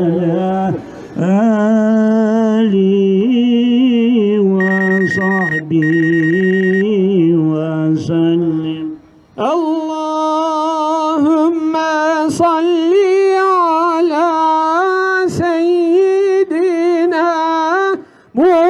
وعلى آله وسلم. اللهم صل على سيدنا محمد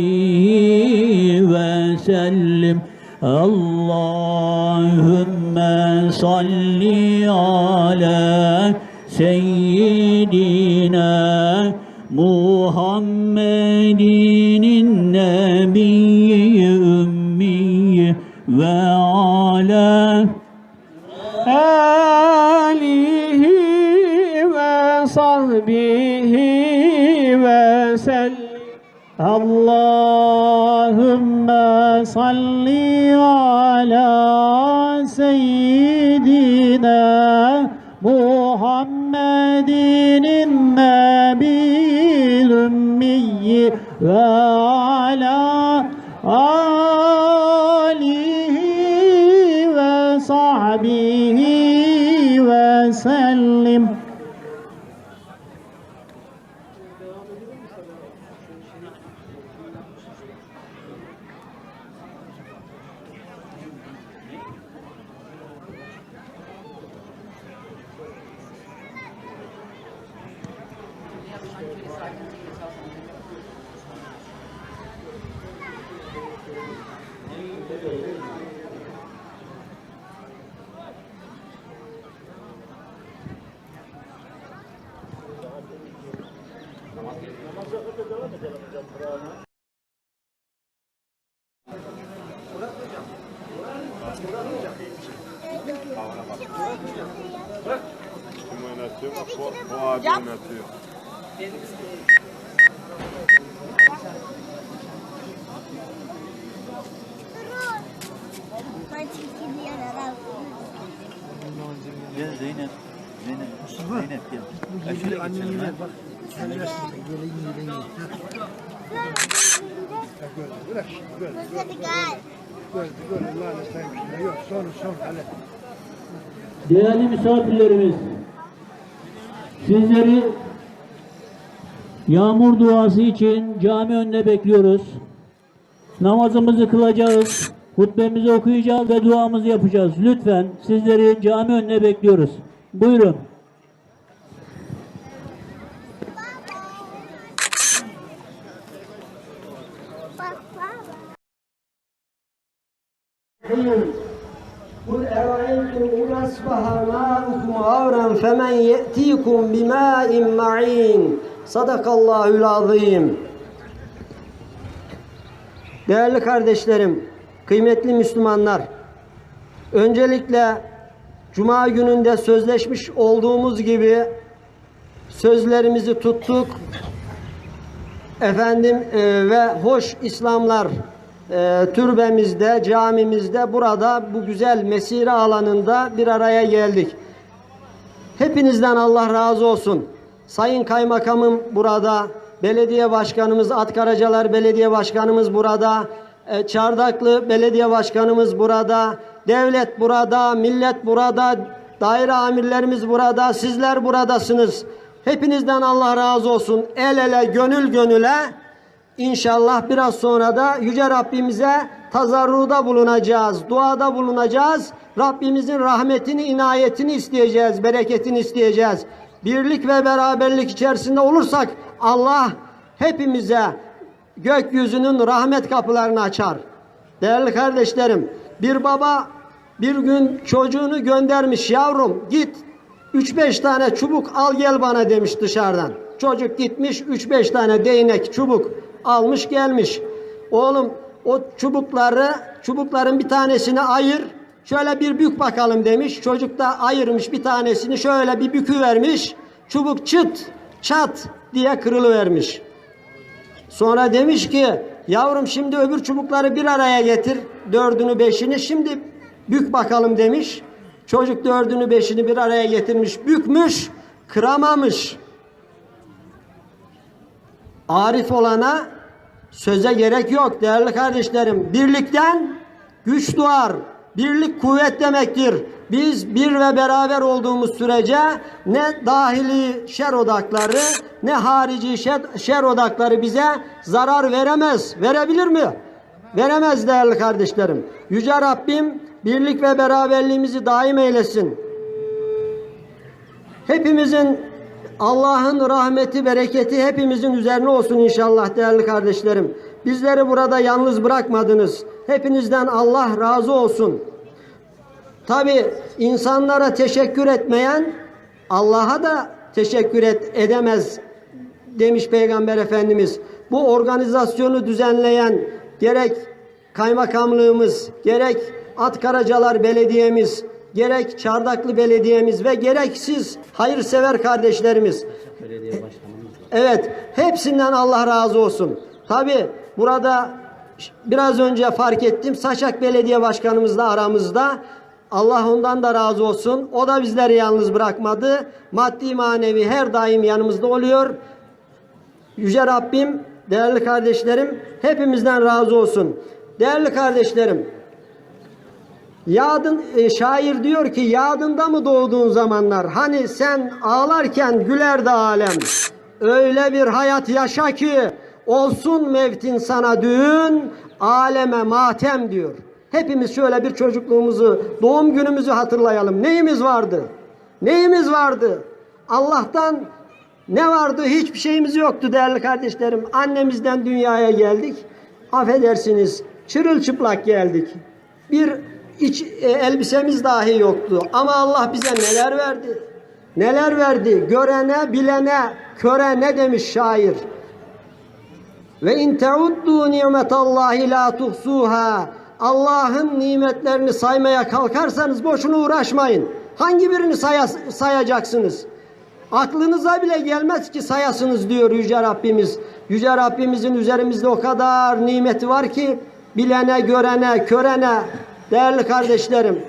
وصحبه وسلم اللهم صل على سيدنا محمد النبي الأمي وعلى آله وصحبه اللهم صل على سيدنا محمد النبي الأمي وعلى آله Kim oynatıyor? Bak bu, bu abi oynatıyor. Gel Zeynep. Zeynep. Zeynep gel. Ha, şöyle geçelim ha. Değerli misafirlerimiz, sizleri yağmur duası için cami önüne bekliyoruz. Namazımızı kılacağız, hutbemizi okuyacağız ve duamızı yapacağız. Lütfen sizleri cami önüne bekliyoruz. Buyurun. العليم قل أرأيتم إن أصبح ماؤكم غورا فمن يأتيكم بماء معين صدق الله العظيم Değerli kardeşlerim, kıymetli Müslümanlar, öncelikle Cuma gününde sözleşmiş olduğumuz gibi sözlerimizi tuttuk. Efendim e, ve hoş İslamlar e, türbemizde, camimizde, burada bu güzel mesire alanında bir araya geldik. Hepinizden Allah razı olsun. Sayın Kaymakamım burada, Belediye Başkanımız, Atkaracalar Belediye Başkanımız burada, e, Çardaklı Belediye Başkanımız burada, devlet burada, millet burada, daire amirlerimiz burada, sizler buradasınız. Hepinizden Allah razı olsun. El ele, gönül gönüle İnşallah biraz sonra da Yüce Rabbimize tazarruda bulunacağız, duada bulunacağız. Rabbimizin rahmetini, inayetini isteyeceğiz, bereketini isteyeceğiz. Birlik ve beraberlik içerisinde olursak Allah hepimize gökyüzünün rahmet kapılarını açar. Değerli kardeşlerim, bir baba bir gün çocuğunu göndermiş yavrum git 3-5 tane çubuk al gel bana demiş dışarıdan. Çocuk gitmiş 3-5 tane değnek çubuk almış gelmiş. Oğlum o çubukları çubukların bir tanesini ayır şöyle bir bük bakalım demiş. Çocuk da ayırmış bir tanesini şöyle bir bükü vermiş. Çubuk çıt çat diye kırılıvermiş. Sonra demiş ki yavrum şimdi öbür çubukları bir araya getir dördünü beşini şimdi bük bakalım demiş. Çocuk dördünü beşini bir araya getirmiş bükmüş kıramamış. Arif olana söze gerek yok değerli kardeşlerim. Birlikten güç doğar. Birlik kuvvet demektir. Biz bir ve beraber olduğumuz sürece ne dahili şer odakları ne harici şer, şer odakları bize zarar veremez. Verebilir mi? Veremez değerli kardeşlerim. Yüce Rabbim birlik ve beraberliğimizi daim eylesin. Hepimizin Allah'ın rahmeti, bereketi hepimizin üzerine olsun inşallah değerli kardeşlerim. Bizleri burada yalnız bırakmadınız. Hepinizden Allah razı olsun. Tabi insanlara teşekkür etmeyen Allah'a da teşekkür et, edemez demiş Peygamber Efendimiz. Bu organizasyonu düzenleyen gerek kaymakamlığımız, gerek Atkaracalar Belediye'miz, gerek Çardaklı Belediye'miz ve gerek siz hayırsever kardeşlerimiz. Evet, hepsinden Allah razı olsun. Tabi burada biraz önce fark ettim Saçak Belediye Başkanımız da aramızda. Allah ondan da razı olsun. O da bizleri yalnız bırakmadı. Maddi manevi her daim yanımızda oluyor. Yüce Rabbim, değerli kardeşlerim, hepimizden razı olsun. Değerli kardeşlerim, Yadın e, şair diyor ki yadında mı doğduğun zamanlar hani sen ağlarken gülerdi alem öyle bir hayat yaşa ki olsun mevtin sana düğün aleme matem diyor. Hepimiz şöyle bir çocukluğumuzu doğum günümüzü hatırlayalım. Neyimiz vardı? Neyimiz vardı? Allah'tan ne vardı? Hiçbir şeyimiz yoktu değerli kardeşlerim. Annemizden dünyaya geldik. Affedersiniz çırılçıplak geldik. Bir iç e, elbisemiz dahi yoktu. Ama Allah bize neler verdi? Neler verdi? Görene, bilene, köre ne demiş şair? Ve in teuddu nimetallahi la tuhsuha. Allah'ın nimetlerini saymaya kalkarsanız boşuna uğraşmayın. Hangi birini saya, sayacaksınız? Aklınıza bile gelmez ki sayasınız diyor Yüce Rabbimiz. Yüce Rabbimizin üzerimizde o kadar nimeti var ki bilene, görene, körene değerli kardeşlerim.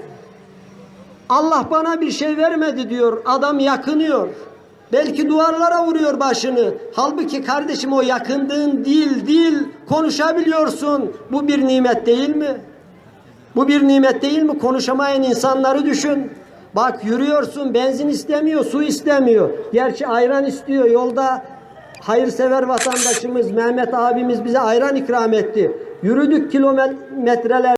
Allah bana bir şey vermedi diyor. Adam yakınıyor. Belki duvarlara vuruyor başını. Halbuki kardeşim o yakındığın dil, dil konuşabiliyorsun. Bu bir nimet değil mi? Bu bir nimet değil mi? Konuşamayan insanları düşün. Bak yürüyorsun benzin istemiyor, su istemiyor. Gerçi ayran istiyor. Yolda hayırsever vatandaşımız Mehmet abimiz bize ayran ikram etti. Yürüdük kilometreler